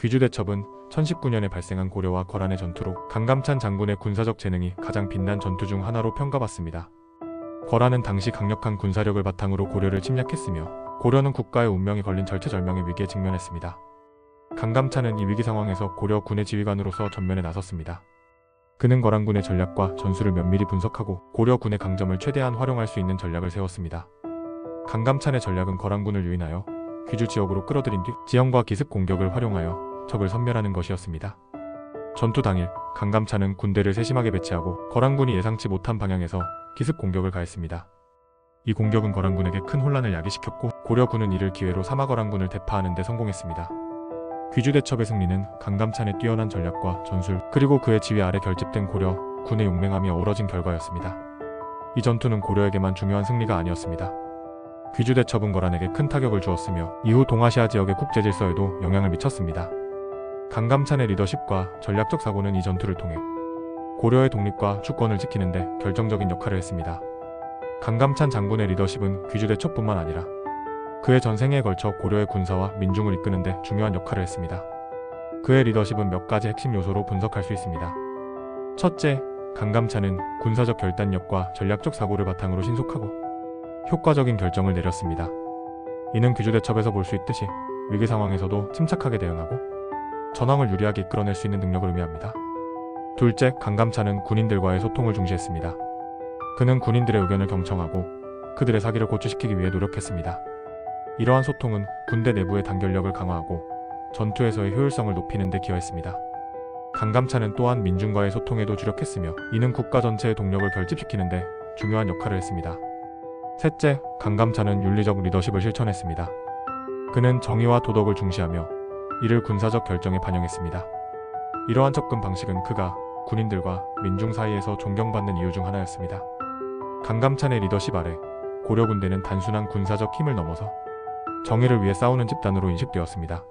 귀주대첩은 1019년에 발생한 고려와 거란의 전투로 강감찬 장군의 군사적 재능이 가장 빛난 전투 중 하나로 평가받습니다. 거란은 당시 강력한 군사력을 바탕으로 고려를 침략했으며 고려는 국가의 운명이 걸린 절체절명의 위기에 직면했습니다. 강감찬은 이 위기 상황에서 고려 군의 지휘관으로서 전면에 나섰습니다. 그는 거란군의 전략과 전술을 면밀히 분석하고 고려 군의 강점을 최대한 활용할 수 있는 전략을 세웠습니다. 강감찬의 전략은 거란군을 유인하여 귀주 지역으로 끌어들인 뒤 지형과 기습 공격을 활용하여 적을 섬멸하는 것이었습니다. 전투 당일 강감찬은 군대를 세심하게 배치하고 거란군이 예상치 못한 방향에서 기습 공격을 가했습니다. 이 공격은 거란군에게 큰 혼란을 야기시켰고 고려군은 이를 기회로 사마 거란군을 대파하는 데 성공했습니다. 귀주대첩의 승리는 강감찬의 뛰어난 전략과 전술 그리고 그의 지휘 아래 결집된 고려 군의 용맹함이 어우러진 결과였습니다. 이 전투는 고려에게만 중요한 승리가 아니었습니다. 귀주대첩은 거란에게 큰 타격을 주었으며 이후 동아시아 지역의 국제 질서에도 영향을 미쳤습니다. 강감찬의 리더십과 전략적 사고는 이 전투를 통해 고려의 독립과 주권을 지키는 데 결정적인 역할을 했습니다. 강감찬 장군의 리더십은 귀주대 첩뿐만 아니라 그의 전생에 걸쳐 고려의 군사와 민중을 이끄는 데 중요한 역할을 했습니다. 그의 리더십은 몇 가지 핵심 요소로 분석할 수 있습니다. 첫째, 강감찬은 군사적 결단력과 전략적 사고를 바탕으로 신속하고 효과적인 결정을 내렸습니다. 이는 귀주대첩에서 볼 수 있듯이 위기 상황에서도 침착하게 대응하고 전황을 유리하게 이끌어낼 수 있는 능력을 의미합니다. 둘째, 강감찬은 군인들과의 소통을 중시했습니다. 그는 군인들의 의견을 경청하고 그들의 사기를 고취시키기 위해 노력했습니다. 이러한 소통은 군대 내부의 단결력을 강화하고 전투에서의 효율성을 높이는 데 기여했습니다. 강감찬은 또한 민중과의 소통에도 주력했으며 이는 국가 전체의 동력을 결집시키는 데 중요한 역할을 했습니다. 셋째, 강감찬은 윤리적 리더십을 실천했습니다. 그는 정의와 도덕을 중시하며 이를 군사적 결정에 반영했습니다. 이러한 접근 방식은 그가 군인들과 민중 사이에서 존경받는 이유 중 하나였습니다. 강감찬의 리더십 아래 고려 군대는 단순한 군사적 힘을 넘어서 정의를 위해 싸우는 집단으로 인식되었습니다.